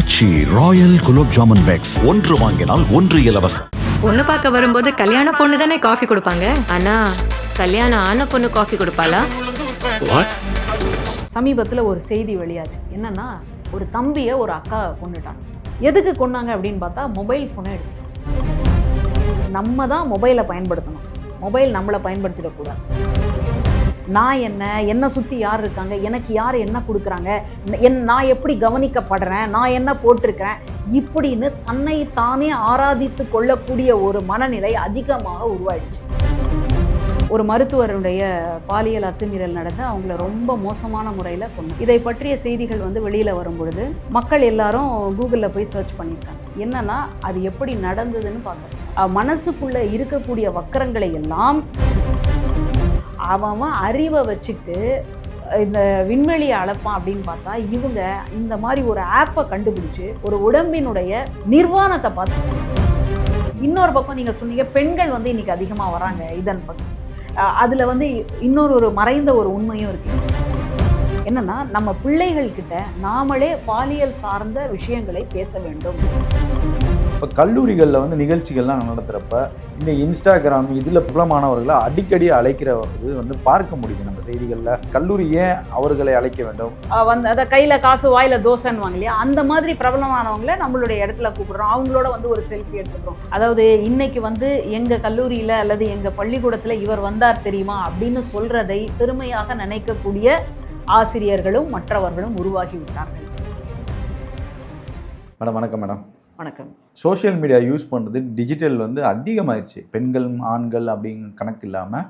Aachi royal gulab jamun packs. ஒன்று வாங்கினால் ஒன்று இலவசம். பொண்ணு பார்க்க வரும்போது கல்யாண பொண்ணு தானே காஃபி கொடுப்பாங்க? அண்ணா கல்யாணம் ஆன பொண்ணு காஃபி கொடுப்பாளா? சமீபத்தில் ஒரு செய்தி வெளியாச்சு. என்னன்னா ஒரு தம்பியை ஒரு அக்கா கொண்டுட்டாங்க. எதுக்கு கொன்னாங்க அப்படின்னு பார்த்தா மொபைல் ஃபோனை எடுத்துட்டாங்க. நம்ம தான் மொபைலை பயன்படுத்தணும். மொபைல் நம்மளை பயன்படுத்திடக்கூடாது. நான் என்ன என்னை சுற்றி யார் இருக்காங்க எனக்கு யார் என்ன கொடுக்குறாங்க என் நான் எப்படி கவனிக்கப்படுறேன் நான் என்ன போட்டிருக்கிறேன் இப்படின்னு தன்னை தானே ஆராதித்து கொள்ளக்கூடிய ஒரு மனநிலை அதிகமாக உருவாயிடுச்சு. ஒரு மருத்துவருடைய பாலியல் அத்துமீறல் நடந்து அவங்கள ரொம்ப மோசமான முறையில் கொண்டு இதை பற்றிய செய்திகள் வந்து வெளியில் வரும் பொழுது மக்கள் எல்லாரும் கூகுளில் போய் சர்ச் பண்ணியிருக்காங்க. என்னன்னா அது எப்படி நடந்ததுன்னு பார்க்குறாங்க மனசுக்குள்ளே இருக்கக்கூடிய வக்கரங்களை எல்லாம் அவன் அவன் அறிவை வச்சுட்டு இந்த விண்வெளியை அளப்பான் அப்படின்னு பார்த்தா இவங்க இந்த மாதிரி ஒரு ஆப்பை கண்டுபிடிச்சு ஒரு உடம்பினுடைய நிர்வாணத்தை பார்த்து இன்னொரு பக்கம் நீங்கள் சொன்னீங்க பெண்கள் வந்து இன்னைக்கு அதிகமாக வராங்க இதன் பக்கம். அதில் வந்து இன்னொரு ஒரு மறைந்த ஒரு உண்மையும் இருக்குது என்னன்னா நம்ம பிள்ளைகள் கிட்ட நாமளே பாலியல் சார்ந்த விஷயங்களை பேச வேண்டும். இப்போ கல்லூரிகளில் வந்து நிகழ்ச்சிகள்லாம் நடத்துகிறப்ப இந்த இன்ஸ்டாகிராம் இதில் பிரபலமானவர்களை அடிக்கடி அழைக்கிற இது வந்து பார்க்க முடியுது நம்ம செய்திகளில். கல்லூரி ஏன் அவர்களை அழைக்க வேண்டும்? வந்து அதை கையில காசு வாயில தோசைன்னு இல்லையா? அந்த மாதிரி பிரபலமானவங்கள நம்மளுடைய இடத்துல கூப்பிடுறோம். அவங்களோட வந்து ஒரு செல்ஃபி எடுத்துக்கிறோம். அதாவது இன்னைக்கு வந்து எங்க கல்லூரியில அல்லது எங்க பள்ளிக்கூடத்துல இவர் வந்தார் தெரியுமா? அப்படின்னு சொல்றதை பெருமையாக நினைக்கக்கூடிய ஆசிரியர்களும் மற்றவர்களும் உருவாகி விட்டார்கள். மேடம் வணக்கம் மேடம். வணக்கம். சோஷியல் மீடியா யூஸ் பண்ணுறது டிஜிட்டல் வந்து அதிகமாயிருச்சு. பெண்கள் ஆண்கள் அப்படிங்கிற கணக்கு இல்லாமல்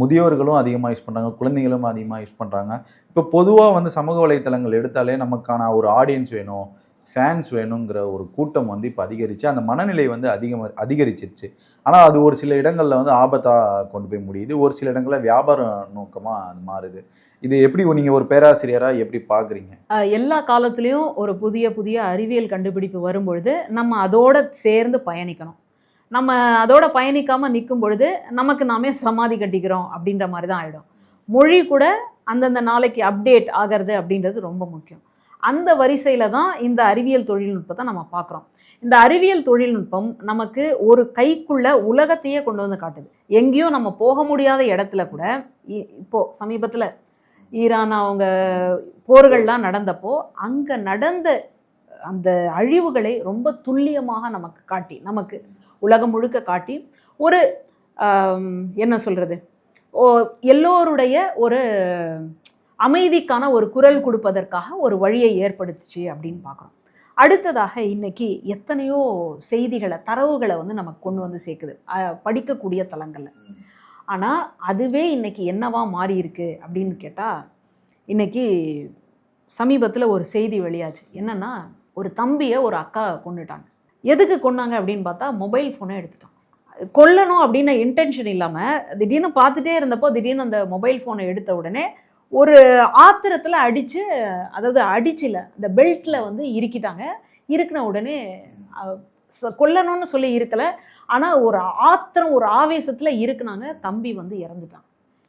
முதியோர்களும் அதிகமாக யூஸ் பண்ணுறாங்க குழந்தைகளும் அதிகமாக யூஸ் பண்ணுறாங்க இப்போ பொதுவாக வந்து சமூக வலைத்தளங்கள் எடுத்தாலே நமக்கான ஒரு ஆடியன்ஸ் வேணும். ஃபேன்ஸ் வேணுங்கிற ஒரு கூட்டம் வந்து இப்போ அதிகரிச்சு அந்த மனநிலை வந்து அதிகமாக அதிகரிச்சிருச்சு. ஆனால் அது ஒரு சில இடங்களில் வந்து ஆபத்தாக கொண்டு போய் முடியுது. ஒரு சில இடங்களில் வியாபார நோக்கமாக அது மாறுது. இது எப்படி நீங்கள் ஒரு பேராசிரியராக எப்படி பார்க்குறீங்க எல்லா காலத்துலேயும் ஒரு புதிய புதிய அறிவியல் கண்டுபிடிப்பு வரும்பொழுது நம்ம அதோட சேர்ந்து பயணிக்கணும். நம்ம அதோட பயணிக்காமல் நிற்கும் பொழுது நமக்கு நாமே சமாதி கட்டிக்கிறோம் அப்படின்ற மாதிரி தான் ஆகிடும் மொழி கூட அந்தந்த நாளைக்கு அப்டேட் ஆகிறது அப்படின்றது ரொம்ப முக்கியம். அந்த வரிசையில் தான் இந்த அறிவியல் தொழில்நுட்பத்தை நம்ம பார்க்குறோம். இந்த அறிவியல் தொழில்நுட்பம் நமக்கு ஒரு கைக்குள்ள உலகத்தையே கொண்டு வந்து காட்டுது. எங்கேயும் நம்ம போக முடியாத இடத்துல கூட இ- இப்போ சமீபத்தில் ஈரான் அவங்க போர்கள்லாம் நடந்தப்போ அங்கே நடந்த அந்த அழிவுகளை ரொம்ப துல்லியமாக நமக்கு காட்டி நமக்கு உலகம் முழுக்க காட்டி ஒரு என்ன சொல்கிறது ஓ எல்லோருடைய ஒரு அமைதிக்கான ஒரு குரல் கொடுப்பதற்காக ஒரு வழியை ஏற்படுத்துச்சு அப்படின்னு பார்க்குறோம். அடுத்ததாக இன்னைக்கு எத்தனையோ செய்திகளை தரவுகளை வந்து நமக்கு கொண்டு வந்து சேர்க்குது. படிக்கக்கூடிய தளங்களில். ஆனால் அதுவே இன்னைக்கு என்னவா மாறி இருக்கு அப்படின்னு கேட்டால் இன்னைக்கு சமீபத்தில் ஒரு செய்தி வெளியாச்சு. என்னென்னா ஒரு தம்பியை ஒரு அக்கா கொண்டுட்டாங்க எதுக்கு கொன்னாங்க அப்படின்னு பார்த்தா மொபைல் ஃபோனை எடுத்துட்டான். கொல்லணும் அப்படின்னு இன்டென்ஷன் இல்லாமல் திடீர்னு பார்த்துட்டே இருந்தப்போ திடீர்னு அந்த மொபைல் ஃபோனை எடுத்த உடனே ஒரு ஆத்திரத்தில் அடித்து அதாவது அடிச்சில அந்த பெல்ட்டில் வந்து இறுக்கிட்டாங்க. இருக்கின உடனே கொல்லணும்னு சொல்லி இருக்கலை ஆனால் ஒரு ஆத்திரம் ஒரு ஆவேசத்தில் இருக்குனாங்க தம்பி வந்து இறந்துட்டான்.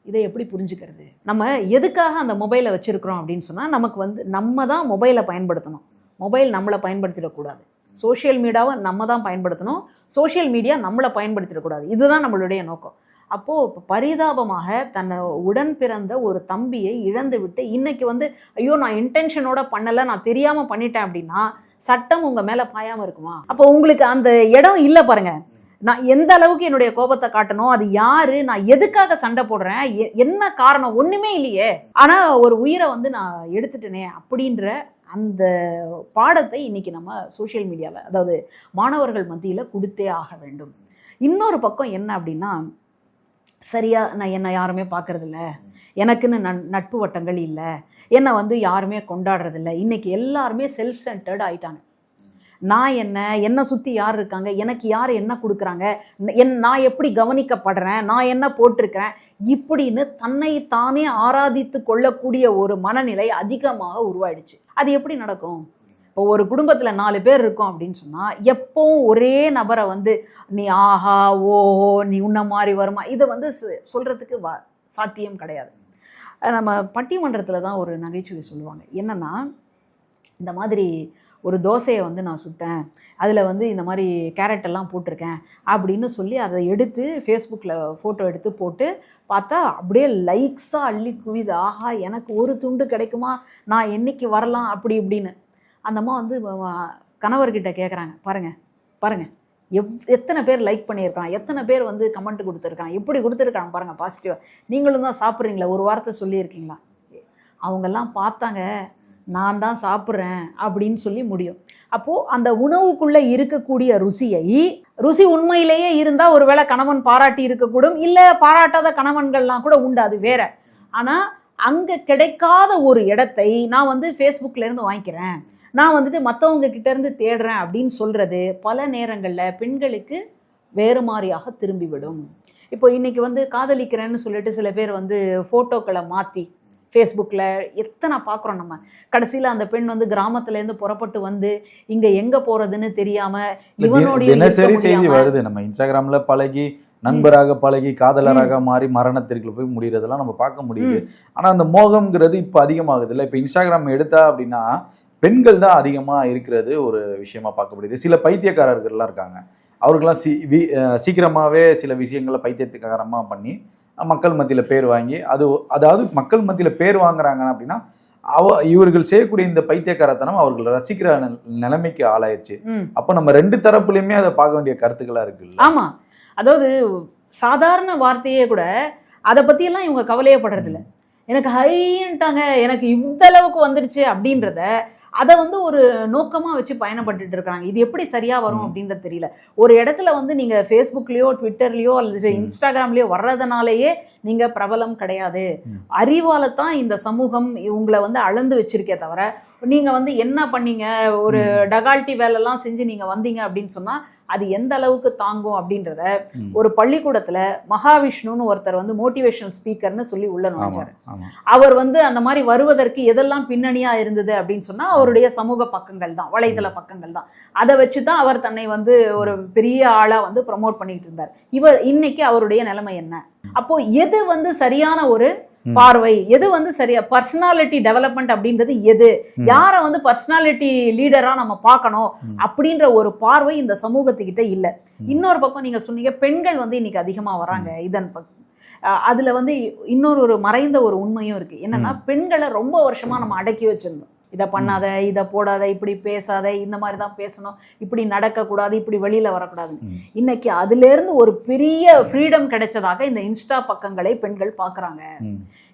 இதை எப்படி புரிஞ்சுக்கிறது? நம்ம எதுக்காக அந்த மொபைலை வச்சுருக்குறோம் அப்படின்னு சொன்னால் நமக்கு வந்து நம்ம தான் மொபைலை பயன்படுத்தணும். மொபைல் நம்மளை பயன்படுத்திடக்கூடாது சோஷியல் மீடியாவை நம்ம தான் பயன்படுத்தணும். சோஷியல் மீடியா நம்மளை பயன்படுத்திடக்கூடாது இதுதான் நம்மளுடைய நோக்கம். அப்போது இப்போ பரிதாபமாக தன்னை உடன் பிறந்த ஒரு தம்பியை இழந்து விட்டு இன்னைக்கு வந்து ஐயோ நான் இன்டென்ஷனோட பண்ணலை நான் தெரியாமல் பண்ணிட்டேன் அப்படின்னா சட்டம் உங்கள் மேலே பாயாமல் இருக்குமா? அப்போ உங்களுக்கு அந்த இடம் இல்லை பாருங்க. நான் எந்த அளவுக்கு என்னுடைய கோபத்தை காட்டணும் அது யாரு நான் எதுக்காக சண்டை போடுறேன் எ- என்ன காரணம் ஒண்ணுமே இல்லையே. ஆனா ஒரு உயிரை வந்து நான் எடுத்துட்டேனே அப்படின்ற அந்த பாடத்தை இன்னைக்கு நம்ம சோஷியல் மீடியாவில் அதாவது மாணவர்கள் மத்தியில் கொடுத்தே ஆக வேண்டும். இன்னொரு பக்கம் என்ன அப்படின்னா சரியாக நான் என்னை யாருமே பார்க்குறதில்ல. எனக்குன்னு நன் நட்பு வட்டங்கள் இல்லை. என்னை வந்து யாருமே கொண்டாடுறதில்ல. இன்றைக்கி எல்லாருமே செல்ஃப் சென்டர்ட் ஆயிட்டாங்க. நான் என்ன என்னை சுற்றி யார் இருக்காங்க எனக்கு யார் என்ன கொடுக்குறாங்க என் நான் எப்படி கவனிக்கப்படுறேன் நான் என்ன போட்டிருக்கிறேன் இப்படின்னு தன்னை தானே ஆராதித்து கொள்ளக்கூடிய ஒரு மனநிலை அதிகமாக உருவாயிடுச்சு. அது எப்படி நடக்கும்? இப்போ ஒரு குடும்பத்தில் நாலு பேர் இருக்கோம் அப்படின்னு சொன்னால் எப்போவும் ஒரே நபரை வந்து நீ ஆஹா ஓஹோ நீ உன்ன மாதிரி வருமா? இதை வந்து சொல்கிறதுக்கு வா சாத்தியம் கிடையாது. நம்ம பட்டிமன்றத்தில் தான் ஒரு நகைச்சுவை சொல்லுவாங்க. என்னென்னா இந்த மாதிரி ஒரு தோசையை வந்து நான் சுட்டேன் அதில் வந்து இந்த மாதிரி கேரட் எல்லாம் போட்டிருக்கேன் அப்படின்னு சொல்லி அதை எடுத்து ஃபேஸ்புக்கில் ஃபோட்டோ எடுத்து போட்டு பார்த்தா அப்படியே லைக்ஸாக அள்ளி குவிது ஆஹா எனக்கு ஒரு துண்டு கிடைக்குமா? நான் என்னைக்கு வரலாம்? அப்படி இப்படின்னு. அந்த அம்மா வந்து கணவர்கிட்ட கேட்குறாங்க பாருங்கள் பாருங்கள் எவ் எத்தனை பேர் லைக் பண்ணியிருக்கான் எத்தனை பேர் வந்து கமெண்ட் கொடுத்துருக்கான் எப்படி கொடுத்துருக்காங்க பாருங்கள் பாசிட்டிவாக நீங்களும் தான் சாப்பிட்றீங்களா? ஒரு வார்த்தை சொல்லியிருக்கீங்களா? அவங்கெல்லாம் பார்த்தாங்க நான் தான் சாப்பிட்றேன் அப்படின்னு சொல்லி முடியும். அப்போது அந்த உணவுக்குள்ளே இருக்கக்கூடிய ருசியை ருசி உண்மையிலேயே இருந்தால் ஒருவேளை கணவன் பாராட்டி இருக்கக்கூடும் இல்லை பாராட்டாத கணவன்கள்லாம் கூட உண்டு அது வேற. ஆனால் அங்கே கிடைக்காத ஒரு இடத்தை நான் வந்து ஃபேஸ்புக்ல இருந்து வாங்கிக்கிறேன். நான் வந்துட்டு மற்றவங்க கிட்ட இருந்து தேடுறேன் அப்படின்னு சொல்றது பல நேரங்களில் பெண்களுக்கு வேறு மாதிரியாக திரும்பிவிடும். இப்போ இன்னைக்கு வந்து காதலிக்கிறேன்னு சொல்லிட்டு சில பேர் வந்து ஃபோட்டோக்களை மாற்றி ஃபேஸ்புக்கில் எத்தனை பார்க்குறோம் நம்ம? கடைசியில் அந்த பெண் வந்து கிராமத்துலேருந்து புறப்பட்டு வந்து இங்கே எங்கே போகிறதுன்னு தெரியாமல் இவனோடைய தினசரி செய்தி வருது. நம்ம இன்ஸ்டாகிராம்ல பழகி நண்பராக பழகி காதலராக மாறி மரணத்திற்குள்ள போய் முடியறதெல்லாம் நம்ம பார்க்க முடியுது. ஆனா அந்த மோகம்ங்கிறது இப்போ அதிகமாகுது இல்லை? இப்போ இன்ஸ்டாகிராம் எடுத்தா அப்படின்னா பெண்கள் தான் அதிகமா இருக்கிறது ஒரு விஷயமா பார்க்க முடியுது சில பைத்தியக்காரர்கள்லாம் இருக்காங்க. அவர்கள்லாம் சி வி- அஹ் சீக்கிரமாவே சில விஷயங்களை பைத்தியத்துக்காரமா பண்ணி மக்கள் மத்தியில பேர் வாங்கி அது அதாவது மக்கள் மத்தியில பேர் வாங்குறாங்க அப்படின்னா அவ இவர்கள் செய்யக்கூடிய இந்த பைத்தியக்காரத்தனம் அவர்கள் ரசிக்கிற நில- நிலைமைக்கு ஆளாயிருச்சு. ம். அப்போ நம்ம ரெண்டு தரப்புலையுமே அதை பார்க்க வேண்டிய கருத்துக்களா இருக்குல்ல? ஆமாம் அதாவது சாதாரண வார்த்தையே கூட அதை பற்றியெல்லாம் இவங்க கவலையப்படுறதில்ல எனக்கு ஹைன்ட்டாங்க எனக்கு இந்த அளவுக்கு வந்துடுச்சு அப்படின்றத அதை வந்து ஒரு நோக்கமாக வச்சு பயணப்பட்டுட்டு இருக்காங்க இது எப்படி சரியாக வரும். அப்படின்றது தெரியல ஒரு இடத்துல வந்து நீங்கள் ஃபேஸ்புக்லேயோ ட்விட்டர்லேயோ அல்லது. இன்ஸ்டாகிராம்லேயோ வர்றதுனாலேயே நீங்கள் பிரபலம் கிடையாது. அறிவால தான் இந்த சமூகம் உங்களை வந்து அளந்து வச்சிருக்கே தவிர நீங்கள் வந்து என்ன பண்ணீங்க? ஒரு டகால்ட்டி வேலைலாம் செஞ்சு நீங்கள் வந்தீங்க அப்படின்னு சொன்னால் அது எந்த அளவுக்கு தாங்கும் அப்படின்றத. ஒரு பள்ளிக்கூடத்தில் மகாவிஷ்ணுன்னு ஒருத்தர் வந்து மோட்டிவேஷனல் ஸ்பீக்கர்னு சொல்லி உள்ள நுழைஞ்சாரு. ஆமா. அவர் வந்து அந்த மாதிரி வருவதற்கு எதெல்லாம் பின்னணியா இருந்தது அப்படின்னு சொன்னா அவருடைய சமூக பக்கங்கள் தான் வலைதள பக்கங்கள் தான். அதை வச்சு தான் அவர் தன்னை வந்து ஒரு பெரிய ஆளா வந்து ப்ரமோட் பண்ணிட்டு இருந்தார். இவர் இன்னைக்கு அவருடைய நிலைமை என்ன? அப்போ எது வந்து சரியான ஒரு. பார்வை? எது வந்து சரியா? பர்சனாலிட்டி டெவலப்மெண்ட் அப்படின்றது எது. யாரை வந்து பர்சனாலிட்டி லீடரா நம்ம பார்க்கணும். அப்படின்ற ஒரு பார்வை இந்த சமூகத்துக்கிட்ட இல்ல. இன்னொரு பக்கம் நீங்க சொன்னீங்க பெண்கள் வந்து இன்னைக்கு அதிகமா வராங்க. இதன் அதுல வந்து இன்னொரு ஒரு மறைந்த ஒரு உண்மையும் இருக்கு. என்னன்னா பெண்களை ரொம்ப வருஷமா நம்ம அடக்கி வச்சிருந்தோம். இதை பண்ணாத இதை போடாத இப்படி பேசாத இந்த மாதிரி தான் பேசணும். இப்படி நடக்கக்கூடாது இப்படி வெளியில வரக்கூடாது. இன்னைக்கு அதுல இருந்து ஒரு பெரிய ஃப்ரீடம் கிடைச்சதாக இந்த இன்ஸ்டா பக்கங்களை பெண்கள் பார்க்கறாங்க.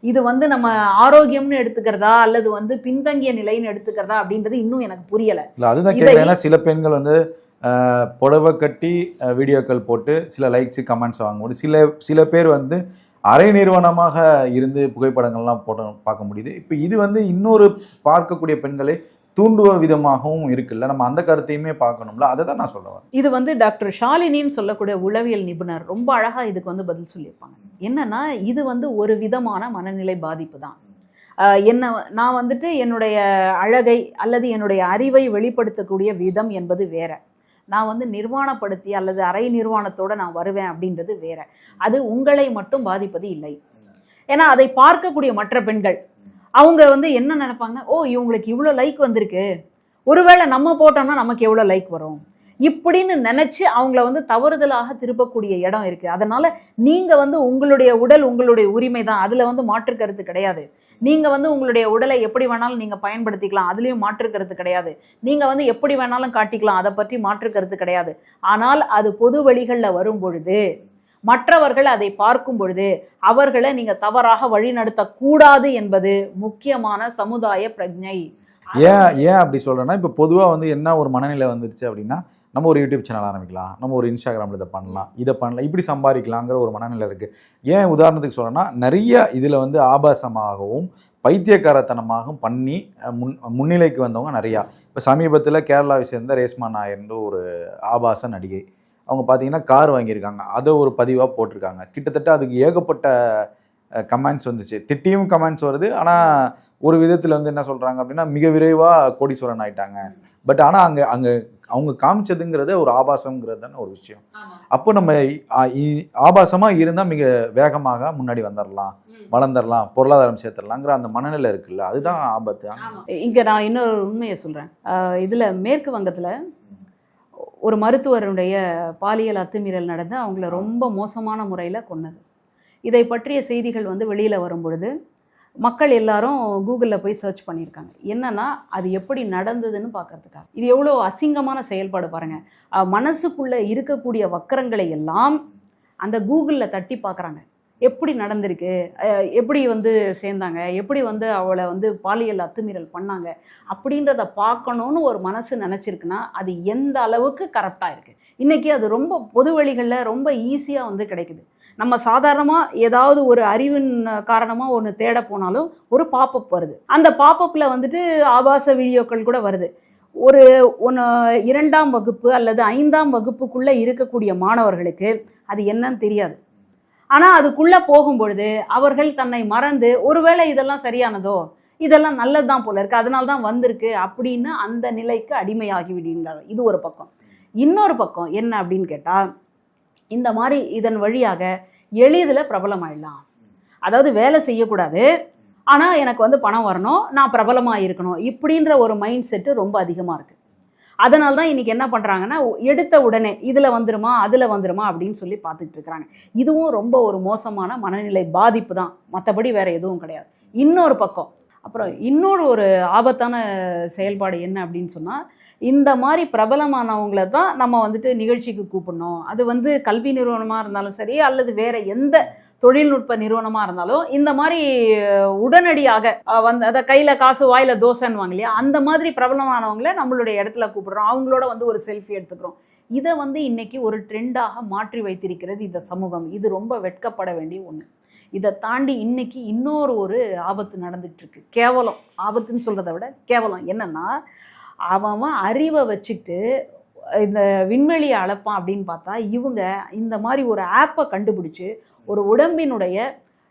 இது வந்து நம்ம ஆரோக்கியம்னு எடுத்துக்கிறதா அல்லது வந்து பின்தங்கிய நிலைன்னு எடுத்துக்கிறதா அப்படின்றது இன்னும் எனக்கு புரியல. இல்ல அதுதான் கேட்குறேன் சில பெண்கள் வந்து புடவை கட்டி வீடியோக்கள் போட்டு சில லைக்ஸ் கமெண்ட்ஸ் வாங்க முடியும் சில சில பேர் வந்து அரை நிறுவனமாக இருந்து புகைப்படங்கள்லாம் போட பார்க்க முடியுது. இப்போ இது வந்து இன்னொரு பார்க்கக்கூடிய பெண்களை தூண்டுவ விதமாகவும் இருக்குல்ல. நம்ம அந்த கருத்தையுமே பார்க்கணும்ல. அதை தான் நான் சொல்லுவேன் இது வந்து டாக்டர் ஷாலினின்னு சொல்லக்கூடிய உளவியல் நிபுணர் ரொம்ப அழகாக இதுக்கு வந்து பதில் சொல்லியிருப்பாங்க. என்னன்னா இது வந்து ஒரு விதமான மனநிலை பாதிப்பு தான். என்ன நான் வந்துட்டு என்னுடைய அழகை அல்லது என்னுடைய அறிவை வெளிப்படுத்தக்கூடிய விதம் என்பது வேற. நான் வந்து நிர்வாணப்படுத்தி அல்லது அரை நிர்வாணத்தோட நான் வருவேன் அப்படின்றது வேற. அது உங்களை மட்டும் பாதிப்பது இல்லை. ஏன்னா அதை பார்க்கக்கூடிய மற்ற பெண்கள் அவங்க வந்து என்ன நினைப்பாங்கன்னா ஓ இவங்களுக்கு இவ்வளோ லைக் வந்திருக்கு. ஒருவேளை நம்ம போட்டோம்னா நமக்கு எவ்வளோ லைக் வரும்? இப்படின்னு நினைச்சு அவங்கள வந்து தவறுதலாக திருப்பக்கூடிய இடம் இருக்கு. அதனால நீங்க வந்து உங்களுடைய உடல் உங்களுடைய உரிமை தான் அதுல வந்து மாற்று கருத்து கிடையாது. நீங்கள் வந்து உங்களுடைய உடலை எப்படி வேணாலும் நீங்கள் பயன்படுத்திக்கலாம். அதுலேயும் மாற்று கருத்து கிடையாது. நீங்கள் வந்து எப்படி வேணாலும் காட்டிக்கலாம். அதை பற்றி மாற்று கருத்து கிடையாது. ஆனால் அது பொது வழிகளில் வரும் பொழுது மற்றவர்கள் அதை பார்க்கும் பொழுது அவர்களை நீங்கள் தவறாக வழிநடத்தக்கூடாது என்பது முக்கியமான சமுதாய பிரஜை. ஏன் ஏன் அப்படி சொல்கிறேன்னா இப்போ பொதுவாக வந்து என்ன ஒரு மனநிலை வந்துருச்சு அப்படின்னா நம்ம ஒரு யூடியூப் சேனல் ஆரம்பிக்கலாம். நம்ம ஒரு இன்ஸ்டாகிராமில் இதை பண்ணலாம் இதை பண்ணலாம் இப்படி சம்பாதிக்கலாங்கிற ஒரு மனநிலை இருக்குது ஏன் உதாரணத்துக்கு சொல்றேன்னா நிறைய இதில் வந்து ஆபாசமாகவும் பைத்தியக்காரத்தனமாகவும் பண்ணி முன் முன்னிலைக்கு வந்தவங்க நிறையா. இப்போ சமீபத்தில் கேரளாவை சேர்ந்த ரேஸ்மா நாயர்ன்ற ஒரு ஆபாச நடிகை. அவங்க பார்த்தீங்கன்னா கார் வாங்கியிருக்காங்க. அதை ஒரு பதிவாக போட்டிருக்காங்க. கிட்டத்தட்ட அதுக்கு ஏகப்பட்ட கமெண்ட்ஸ் வந்துச்சு. திட்டியும் கமெண்ட்ஸ் வருது. ஆனால் ஒரு விதத்தில் வந்து என்ன சொல்கிறாங்க அப்படின்னா மிக விரைவாக கோடீஸ்வரன் ஆயிட்டாங்க. பட் ஆனால் அங்கே அங்கே அவங்க காமிச்சதுங்கிறது ஒரு ஆபாசம்ங்கிறது தானே ஒரு விஷயம். அப்போ நம்ம ஆ- இ- ஆபாசமா இருந்தா மிக வேகமாக முன்னாடி வந்துடலாம் வளர்ந்துடலாம் பொருளாதாரம் சேர்த்துடலாங்கிற அந்த மனநிலை இருக்குல்ல அதுதான் ஆபத்து. இங்கே நான் இன்னொரு உண்மையை சொல்கிறேன் இதில் மேற்கு வங்கத்தில் ஒரு மருத்துவருடைய பாலியல் அத்துமீறல் நடந்து அவங்கள ரொம்ப மோசமான முறையில் கொன்னது. இதை பற்றிய செய்திகள் வந்து வெளியில் வரும் பொழுது மக்கள் எல்லாரும் கூகுளில் போய் சர்ச் பண்ணியிருக்காங்க. என்னன்னா அது எப்படி நடந்ததுன்னு பார்க்கறதுக்காக. இது எவ்வளோ அசிங்கமான செயல்பாடு பாருங்கள் மனசுக்குள்ளே இருக்கக்கூடிய வக்கரங்களை எல்லாம் அந்த கூகுளில் தட்டி பார்க்குறாங்க. எப்படி நடந்திருக்கு? எப்படி வந்து சேர்ந்தாங்க? எப்படி வந்து அவளை வந்து பாலியல் அத்துமீறல் பண்ணாங்க? அப்படின்றத பார்க்கணுன்னு ஒரு மனசு நினச்சிருக்குன்னா அது எந்த அளவுக்கு கரெக்டாக இருக்குது இன்றைக்கி அது ரொம்ப பொது வழிகளில் ரொம்ப ஈஸியாக வந்து கிடைக்குது. நம்ம சாதாரணமாக ஏதாவது ஒரு அறிவின் காரணமாக ஒன்று தேட போனாலும் ஒரு பாப்பப் வருது. அந்த பாப்பப்பில் வந்துட்டு ஆபாச வீடியோக்கள் கூட வருது. ஒரு ஒன்று இரண்டாம் வகுப்பு அல்லது ஐந்தாம் வகுப்புக்குள்ளே இருக்கக்கூடிய மாணவர்களுக்கு அது என்னன்னு தெரியாது. ஆனால் அதுக்குள்ளே போகும்பொழுது அவர்கள் தன்னை மறந்து ஒருவேளை இதெல்லாம் சரியானதோ? இதெல்லாம் நல்லது தான் போல இருக்குது அதனால தான் வந்திருக்கு. அப்படின்னு அந்த நிலைக்கு அடிமையாகி விடுகிறார்கள் இது ஒரு பக்கம். இன்னொரு பக்கம் என்ன அப்படின்னு கேட்டால் இந்த மாதிரி இதன் வழியாக எளிதில் பிரபலமாயிடலாம். அதாவது வேலை செய்யக்கூடாது. ஆனால் எனக்கு வந்து பணம் வரணும் நான் பிரபலமாக இருக்கணும் இப்படின்ற ஒரு மைண்ட் செட்டு ரொம்ப அதிகமாக இருக்குது அதனால தான் இன்றைக்கி என்ன பண்ணுறாங்கன்னா எடுத்த உடனே இதில் வந்துருமா அதில் வந்துருமா அப்படின்னு சொல்லி பார்த்துட்டு இருக்கிறாங்க. இதுவும் ரொம்ப ஒரு மோசமான மனநிலை பாதிப்பு தான். மற்றபடி வேறு எதுவும் கிடையாது. இன்னொரு பக்கம் அப்புறம் இன்னொரு ஒரு ஆபத்தான செயல்பாடு என்ன அப்படின்னு சொன்னால் இந்த மாதிரி பிரபலமானவங்கள தான் நம்ம வந்துட்டு நிகழ்ச்சிக்கு கூப்பிடணும். அது வந்து கல்வி நிறுவனமாக இருந்தாலும் சரி அல்லது வேறு எந்த தொழில்நுட்ப நிறுவனமாக இருந்தாலும் இந்த மாதிரி உடனடியாக வந்து அதை கையில் காசு வாயில் தோசைன்னுவாங்க இல்லையா? அந்த மாதிரி பிரபலமானவங்கள நம்மளுடைய இடத்துல கூப்பிடுறோம். அவங்களோட வந்து ஒரு செல்ஃபி எடுத்துக்கிறோம். இதை வந்து இன்னைக்கு ஒரு ட்ரெண்டாக மாற்றி வைத்திருக்கிறது இந்த சமூகம். இது ரொம்ப வெட்கப்பட வேண்டிய ஒன்று இதை தாண்டி இன்னைக்கு இன்னொரு ஒரு ஆபத்து நடந்துகிட்ருக்கு கேவலம். ஆபத்துன்னு சொல்கிறத விட கேவலம். என்னன்னா அவன் அறிவை வச்சுட்டு இந்த விண்வெளியை அளப்பான் அப்படின்னு பார்த்தா இவங்க இந்த மாதிரி ஒரு ஆப்பை கண்டுபிடிச்சு ஒரு உடம்பினுடைய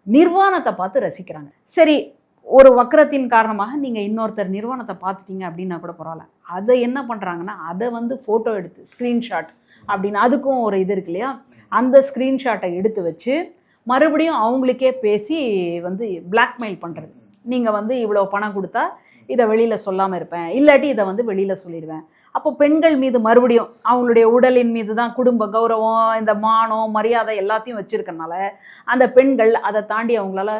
நிர்வாணத்தை பார்த்து ரசிக்கிறாங்க. சரி ஒரு வக்கரத்தின் காரணமாக நீங்கள் இன்னொருத்தர் நிர்வாணத்தை பார்த்துட்டீங்க அப்படின்னா கூட பரவாயில்ல. அதை என்ன பண்ணுறாங்கன்னா அதை வந்து ஃபோட்டோ எடுத்து ஸ்க்ரீன்ஷாட் அப்படின்னு அதுக்கும் ஒரு இது இருக்கு இல்லையா? அந்த ஸ்க்ரீன்ஷாட்டை எடுத்து வச்சு மறுபடியும் அவங்களுக்கே பேசி வந்து பிளாக்மெயில் பண்ணுறது நீங்கள் வந்து இவ்வளோ பணம் கொடுத்தா இதை வெளியில் சொல்லாமல் இருப்பேன். இல்லாட்டி இதை வந்து வெளியில் சொல்லிடுவேன். அப்போ பெண்கள் மீது மறுபடியும் அவங்களுடைய உடலின் மீது தான் குடும்ப கௌரவம் இந்த மானம் மரியாதை எல்லாத்தையும் வச்சுருக்கனால அந்த பெண்கள் அதை தாண்டி அவங்களால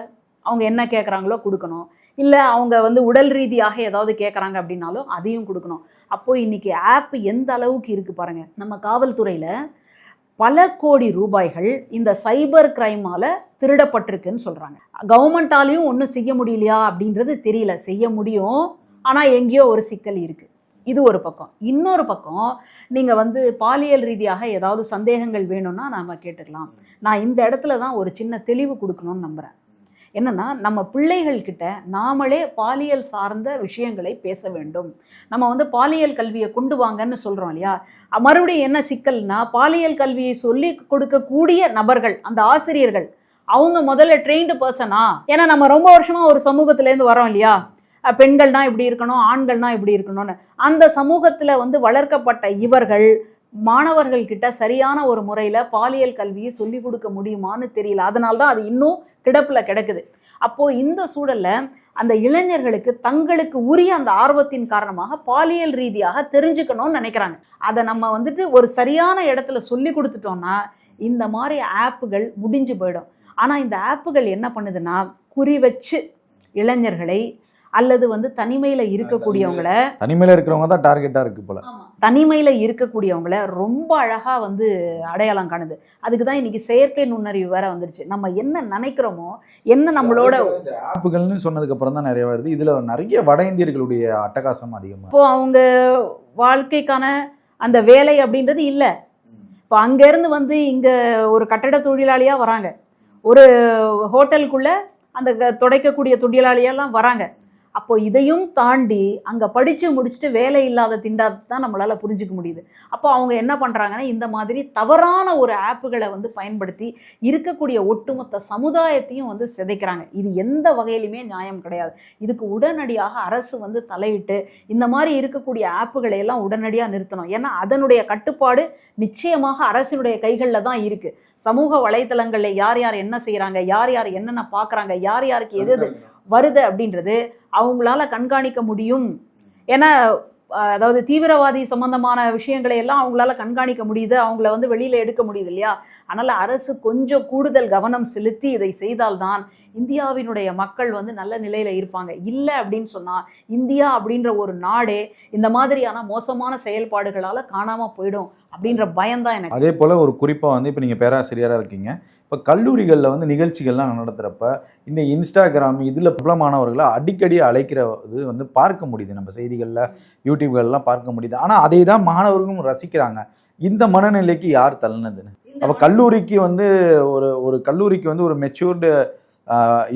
அவங்க என்ன கேட்குறாங்களோ கொடுக்கணும். இல்லை அவங்க வந்து உடல் ரீதியாக ஏதாவது கேட்குறாங்க அப்படின்னாலும் அதையும் கொடுக்கணும். அப்போது இன்றைக்கி ஆப் எந்த அளவுக்கு இருக்குது பாருங்கள் நம்ம காவல்துறையில் பல கோடி ரூபாய்கள் இந்த சைபர் கிரைமால திருடப்பட்டிருக்குன்னு சொல்கிறாங்க கவர்மெண்டாலையும் ஒன்றும் செய்ய முடியலையா அப்படின்றது தெரியல. செய்ய முடியும். ஆனால் எங்கேயோ ஒரு சிக்கல் இருக்குது இது ஒரு பக்கம். இன்னொரு பக்கம் நீங்கள் வந்து பாலியல் ரீதியாக ஏதாவது சந்தேகங்கள் வேணும்னா நாம கேட்டுக்கலாம். நான் இந்த இடத்துல தான் ஒரு சின்ன தெளிவு கொடுக்கணும்னு நம்புகிறேன் என்னன்னா நம்ம பிள்ளைகள் கிட்ட நாமளே பாலியல் சார்ந்த விஷயங்களை பேச வேண்டும். நம்ம வந்து பாலியல் கல்வியை கொண்டு வாங்கன்னு சொல்கிறோம் இல்லையா? மறுபடியும் என்ன சிக்கல்னா பாலியல் கல்வியை சொல்லி கொடுக்கக்கூடிய நபர்கள் அந்த ஆசிரியர்கள் அவங்க முதல்ல ட்ரெயின்டு பர்சனா ஏன்னா நம்ம ரொம்ப வருஷமா ஒரு சமூகத்திலேருந்து வரோம் இல்லையா? பெண்கள்னா இப்படி இருக்கணும் ஆண்கள்னா இப்படி இருக்கணும்னு. அந்த சமூகத்தில் வந்து வளர்க்கப்பட்ட இவர்கள் மாணவர்கள் கிட்ட சரியான ஒரு முறையில் பாலியல் கல்வியை சொல்லிக் கொடுக்க முடியுமான்னு தெரியல. அதனால தான் அது இன்னும் கிடப்பில் கிடக்குது. அப்போது இந்த சூழல்ல அந்த இளைஞர்களுக்கு தங்களுக்கு உரிய அந்த ஆர்வத்தின் காரணமாக பாலியல் ரீதியாக தெரிஞ்சுக்கணும்னு நினைக்கிறாங்க. அதை நம்ம வந்துட்டு ஒரு சரியான இடத்துல சொல்லி கொடுத்துட்டோம்னா இந்த மாதிரி ஆப்புகள் முடிஞ்சு போயிடும். ஆனால் இந்த ஆப்புகள் என்ன பண்ணுதுன்னா குறி வச்சு இளைஞர்களை அல்லது வந்து தனிமையில் இருக்கக்கூடியவங்கள தனிமையில இருக்கிறவங்க தான் டார்கெட்டா இருக்கு போல. தனிமையில் இருக்கக்கூடியவங்கள ரொம்ப அழகாக வந்து அடையாளம் காணுது. அதுக்கு தான் இன்னைக்கு செயற்கை நுண்ணறிவு வேற வந்துருச்சு. நம்ம என்ன நினைக்கிறோமோ என்ன நம்மளோட ஆப்புகள்னு சொன்னதுக்கு அப்புறம் தான் நிறைய வருது. இதுல நிறைய வட இந்தியர்களுடைய அட்டகாசம் அதிகமா. இப்போ அவங்க வாழ்க்கைக்கான அந்த வேலை அப்படின்றது இல்லை. இப்போ அங்கேருந்து வந்து இங்கே ஒரு கட்டட தொழிலாளியாக வராங்க. ஒரு ஹோட்டலுக்குள்ள அந்த துடைக்கக்கூடிய தொழிலாளியெல்லாம் வராங்க. அப்போ இதையும் தாண்டி அங்கே படித்து முடிச்சுட்டு வேலை இல்லாத திண்டாத்தை தான் நம்மளால் புரிஞ்சிக்க முடியுது. அப்போ அவங்க என்ன பண்ணுறாங்கன்னா இந்த மாதிரி தவறான ஒரு ஆப்புகளை வந்து பயன்படுத்தி இருக்கக்கூடிய ஒட்டுமொத்த சமுதாயத்தையும் வந்து சிதைக்கிறாங்க. இது எந்த வகையிலுமே நியாயம் கிடையாது. இதுக்கு உடனடியாக அரசு வந்து தலையிட்டு இந்த மாதிரி இருக்கக்கூடிய ஆப்புகளை எல்லாம் உடனடியாக நிறுத்தணும். ஏன்னா அதனுடைய கட்டுப்பாடு நிச்சயமாக அரசினுடைய கைகளில் தான் இருக்குது சமூக வலைத்தளங்களில் யார் யார் என்ன செய்கிறாங்க யார் யார் என்னென்ன பார்க்குறாங்க யார் யாருக்கு எது எது வருது அப்படின்றது அவங்களால கண்காணிக்க முடியும். ஏன்னா அதாவது தீவிரவாதி சம்பந்தமான விஷயங்களை எல்லாம் அவங்களால கண்காணிக்க முடியுது. அவங்கள வந்து வெளியில் எடுக்க முடியுது இல்லையா? அதனால் அரசு கொஞ்சம் கூடுதல் கவனம் செலுத்தி இதை செய்தால்தான் இந்தியாவினுடைய மக்கள் வந்து நல்ல நிலையில் இருப்பாங்க. இல்லை அப்படின்னு சொன்னால் இந்தியா அப்படின்ற ஒரு நாடே இந்த மாதிரியான மோசமான செயல்பாடுகளால் காணாமல் போயிடும். அப்படின்ற பயம்தான் எனக்கு. அதே போல் ஒரு குறிப்பாக வந்து இப்போ நீங்கள் பேராசிரியராக இருக்கீங்க. இப்போ கல்லூரிகளில் வந்து நிகழ்ச்சிகள்லாம் நடத்துகிறப்ப இந்த இன்ஸ்டாகிராம் இதில் பிரபலமானவர்களை அடிக்கடி அழைக்கிற இது வந்து பார்க்க முடியுது. நம்ம செய்திகளில் யூடியூப்கள்லாம் பார்க்க முடியுது. ஆனால் அதை தான் மாணவர்களும் ரசிக்கிறாங்க. இந்த மனநிலைக்கு யார் தள்ளினதுன்னு? அப்போ கல்லூரிக்கு வந்து ஒரு ஒரு கல்லூரிக்கு வந்து ஒரு மெச்சூர்டு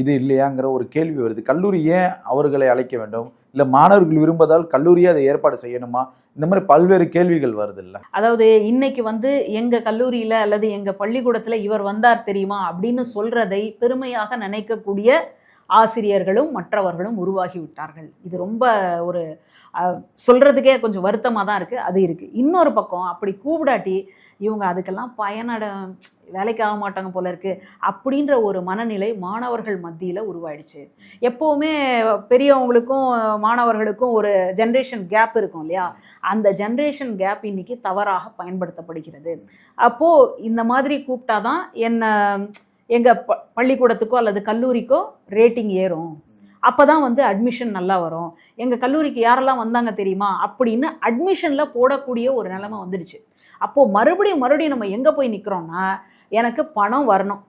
இது இல்லையாங்கிற ஒரு கேள்வி வருது. கல்லூரி ஏன் அவர்களை அழைக்க வேண்டும்? இல்லை மாணவர்கள் விரும்பதால் கல்லூரியே அதை ஏற்பாடு செய்யணுமா? இந்த மாதிரி பல்வேறு கேள்விகள் வருது இல்லை அதாவது இன்னைக்கு வந்து எங்கள் கல்லூரியில் அல்லது எங்கள் பள்ளிக்கூடத்தில் இவர் வந்தார் தெரியுமா? அப்படின்னு சொல்றதை பெருமையாக நினைக்கக்கூடிய ஆசிரியர்களும் மற்றவர்களும் உருவாகி விட்டார்கள். இது ரொம்ப ஒரு சொல்கிறதுக்கே சொல்றதுக்கே கொஞ்சம் வருத்தமாக தான் இருக்குது அது இருக்குது இன்னொரு பக்கம் அப்படி கூப்பிடாட்டி இவங்க அதுக்கெல்லாம் பயனட வேலைக்கு ஆக மாட்டாங்க போல இருக்கு அப்படின்ற ஒரு மனநிலை மாணவர்கள் மத்தியில் உருவாயிடுச்சு. எப்போவுமே பெரியவங்களுக்கும் மாணவர்களுக்கும் ஒரு ஜென்ரேஷன் கேப் இருக்கும் இல்லையா? அந்த ஜென்ரேஷன் கேப் இன்னைக்கு தவறாக பயன்படுத்தப்படுகிறது. அப்போது இந்த மாதிரி கூப்பிட்டாதான் என்னை எங்கள் ப பள்ளிக்கூடத்துக்கோ அல்லது கல்லூரிக்கோ ரேட்டிங் ஏறும். அப்போ தான் வந்து அட்மிஷன் நல்லா வரும். எங்கள் கல்லூரிக்கு யாரெல்லாம் வந்தாங்க தெரியுமா? அப்படின்னு அட்மிஷனில் போடக்கூடிய ஒரு நிலைமை வந்துடுச்சு. அப்போது மறுபடியும் மறுபடியும் நம்ம எங்கே போய் நிற்கிறோம்னா எனக்கு பணம் வரணும்.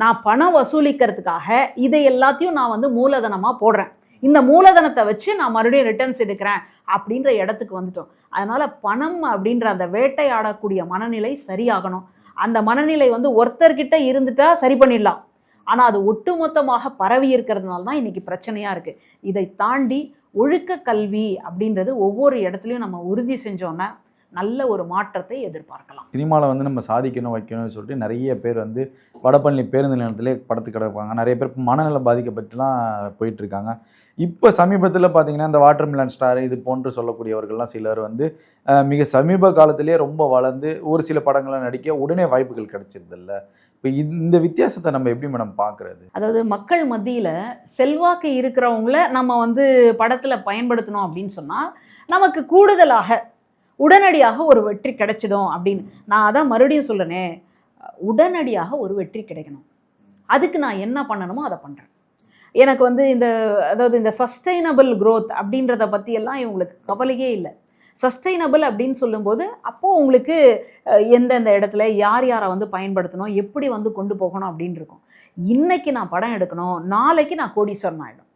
நான் பணம் வசூலிக்கிறதுக்காக இதை எல்லாத்தையும் நான் வந்து மூலதனமாக போடுறேன். இந்த மூலதனத்தை வச்சு நான் மறுபடியும் ரிட்டர்ன்ஸ் எடுக்கிறேன் அப்படின்ற இடத்துக்கு வந்துட்டோம். அதனால் பணம் அப்படின்ற அந்த வேட்டையாடக்கூடிய மனநிலை சரியாகணும். அந்த மனநிலை வந்து ஒருத்தர்கிட்ட இருந்துட்டா சரி பண்ணிடலாம். ஆனால் அது ஒட்டுமொத்தமாக பரவி இருக்கிறதுனால தான் இன்றைக்கி பிரச்சனையாக இருக்குது இதை தாண்டி ஒழுக்க கல்வி அப்படின்றது ஒவ்வொரு இடத்துலையும் நம்ம உறுதி செஞ்சோன்னா நல்ல ஒரு மாற்றத்தை எதிர்பார்க்கலாம். சினிமாவில் வந்து நம்ம சாதிக்கணும் வைக்கணும்னு சொல்லிட்டு நிறைய பேர் வந்து வடபழனி பேருந்து நிலையத்திலே படத்துக்கு கிடப்பாங்க. நிறைய பேர் மனநல பாதிக்கப்பட்டுலாம் போயிட்டு இருக்காங்க இப்போ சமீபத்தில் பார்த்தீங்கன்னா இந்த வாட்டர் மிலன் ஸ்டார் இது போன்று சொல்லக்கூடியவர்கள்லாம் சிலர் வந்து மிக சமீப காலத்திலேயே ரொம்ப வளர்ந்து ஒரு சில படங்களை நடிக்க உடனே வாய்ப்புகள் கிடைச்சிருதில்ல இப்போ இந்த வித்தியாசத்தை நம்ம எப்படி மேடம் பார்க்குறது அதாவது மக்கள் மத்தியில் செல்வாக்கு இருக்கிறவங்கள நம்ம வந்து படத்தில் பயன்படுத்தணும் அப்படின்னு சொன்னால் நமக்கு கூடுதலாக உடனடியாக ஒரு வெற்றி கிடைச்சிடும் அப்படின்னு. நான் அதான் மறுபடியும் சொல்கிறேனே உடனடியாக ஒரு வெற்றி கிடைக்கணும். அதுக்கு நான் என்ன பண்ணணுமோ அதை பண்ணுறேன் எனக்கு வந்து இந்த அதாவது இந்த சஸ்டைனபிள் க்ரோத் அப்படின்றத பற்றியெல்லாம் இவங்களுக்கு கவலையே இல்லை. சஸ்டைனபிள் அப்படின்னு சொல்லும்போது அப்போது உங்களுக்கு எந்தெந்த இடத்துல யார் யாரை வந்து பயன்படுத்தணும் எப்படி வந்து கொண்டு போகணும் அப்படின்னு இருக்கும். இன்னைக்கு நான் படம் எடுக்கணும் நாளைக்கு நான் கோடீஸ்வரன் ஆகிடும்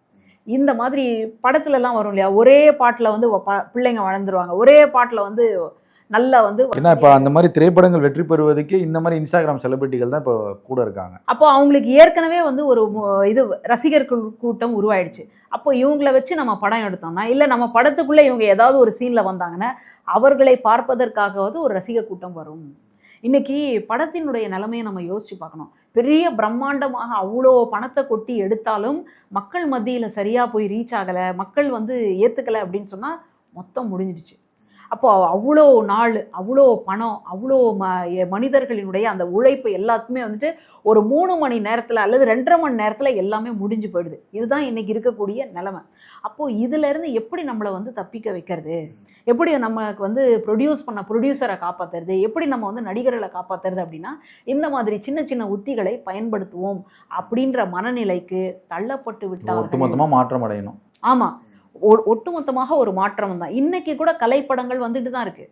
இந்த மாதிரி படத்துலலாம் வரும் இல்லையா? ஒரே பாட்டில் வந்து பிள்ளைங்க வளர்ந்துருவாங்க. ஒரே பாட்டில் வந்து நல்லா வந்து ஏன்னா இப்போ அந்த மாதிரி திரைப்படங்கள் வெற்றி பெறுவதற்கு இந்த மாதிரி இன்ஸ்டாகிராம் செலிபிரிட்டிகள் தான் இப்போ கூட இருக்காங்க. அப்போ அவங்களுக்கு ஏற்கனவே வந்து ஒரு இது ரசிகர் கூ- கூட்டம் உருவாயிடுச்சு. அப்போ இவங்கள வச்சு நம்ம படம் எடுத்தோம்னா இல்லை நம்ம படத்துக்குள்ளே இவங்க ஏதாவது ஒரு சீனில் வந்தாங்கன்னா அவர்களை பார்ப்பதற்காகவது ஒரு ரசிகர் கூட்டம் வரும். இன்னைக்கு படத்தினுடைய நிலைமையை நம்ம யோசிச்சு பார்க்கணும். பெரிய பிரம்மாண்டமாக அவ்வளோ பணத்தை கொட்டி எடுத்தாலும் மக்கள் மத்தியில் சரியாக போய் ரீச் ஆகலை மக்கள் வந்து ஏற்றுக்கலை அப்படின்னு சொன்னால் மொத்தம் முடிஞ்சிடுச்சு. அப்போ அவ்வளோ நாள் அவ்வளோ பணம் அவ்வளோ ம மனிதர்களினுடைய அந்த உழைப்பு எல்லாத்துக்குமே வந்துட்டு ஒரு மூணு மணி நேரத்தில் அல்லது ரெண்டரை மணி நேரத்தில் எல்லாமே முடிஞ்சு போயிடுது. இதுதான் இன்னைக்கு இருக்கக்கூடிய நிலைமை. அப்போது இதிலேருந்து எப்படி நம்மளை வந்து தப்பிக்க வைக்கிறது? எப்படி நமக்கு வந்து ப்ரொடியூஸ் பண்ண ப்ரொடியூசரை காப்பாற்றுறது எப்படி நம்ம வந்து நடிகர்களை காப்பாற்றுறது அப்படின்னா இந்த மாதிரி சின்ன சின்ன உத்திகளை பயன்படுத்துவோம் அப்படின்ற மனநிலைக்கு தள்ளப்பட்டு விட்டார்கள். ஒட்டுமொத்தமாக மாற்றம் அடையணும் ஆமாம் ஒட்டுமொத்தமாக ஒரு மாற்றம் தான். இன்னைக்கு கூட கலைப்படங்கள் வந்துட்டு தான் இருக்கு.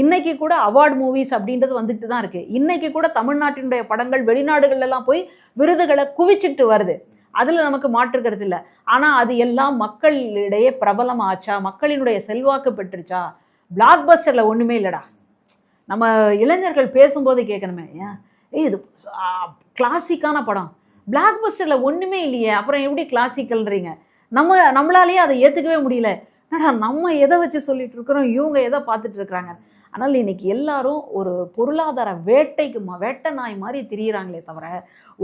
இன்னைக்கு கூட அவார்ட் மூவிஸ் அப்படின்றது வந்துட்டு தான் இருக்கு. இன்னைக்கு கூட தமிழ்நாட்டினுடைய படங்கள் வெளிநாடுகள்லாம் போய் விருதுகளை குவிச்சிட்டு வருது. அதில் நமக்கு மாற்றுக்கிறது இல்லை. ஆனால் அது எல்லாம் மக்களிடையே பிரபலம் ஆச்சா மக்களினுடைய செல்வாக்கு பெற்றுச்சா? பிளாக் பஸ்டரில் ஒன்றுமே இல்லைடா. நம்ம இளைஞர்கள் பேசும்போது கேட்கணுமே ஏன்? ஏய் இது கிளாசிக்கான படம். பிளாக் பஸ்டரில் ஒன்றுமே இல்லையே. அப்புறம் எப்படி கிளாசிக்கல்ன்றீங்க நம்ம நம்மளாலேயே அதை ஏற்றுக்கவே முடியல. ஆனால் நம்ம எதை வச்சு சொல்லிட்டு இருக்கிறோம்? இவங்க எதை பார்த்துட்டு இருக்கிறாங்க? ஆனால் இன்னைக்கு எல்லாரும் ஒரு பொருளாதார வேட்டைக்கு வேட்டை நாய் மாதிரி திரியிறாங்களே தவிர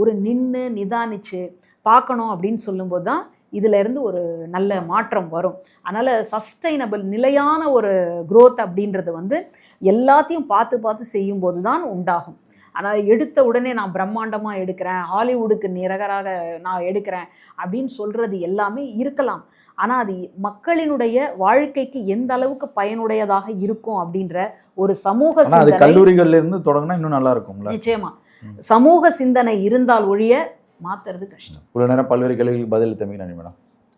ஒரு நின்று நிதானிச்சு பார்க்கணும் அப்படின்னு சொல்லும்போது தான் இதிலேருந்து ஒரு நல்ல மாற்றம் வரும். அதனால் சஸ்டைனபிள் நிலையான ஒரு குரோத் அப்படின்றது வந்து எல்லாத்தையும் பார்த்து பார்த்து செய்யும்போது தான் உண்டாகும். ஆனால் எடுத்த உடனே நான் பிரம்மாண்டமாக எடுக்கிறேன் ஹாலிவுட்டுக்கு நிரகராக நான் எடுக்கிறேன் அப்படின்னு சொல்கிறது எல்லாமே இருக்கலாம். ஆனால் அது மக்களினுடைய வாழ்க்கைக்கு எந்த அளவுக்கு பயனுடையதாக இருக்கும் அப்படின்ற ஒரு சமூக கல்லூரிகள்ல இருந்து தொடங்கினா இன்னும் நல்லா இருக்கும்ல? நிச்சயமா. சமூக சிந்தனை இருந்தால் ஒழிய மாத்துறது கஷ்டம். இவ்வளவு நேரம் பல்வேறு கேள்விகளுக்கு பதில் தம்பி நன்றி மேடம்.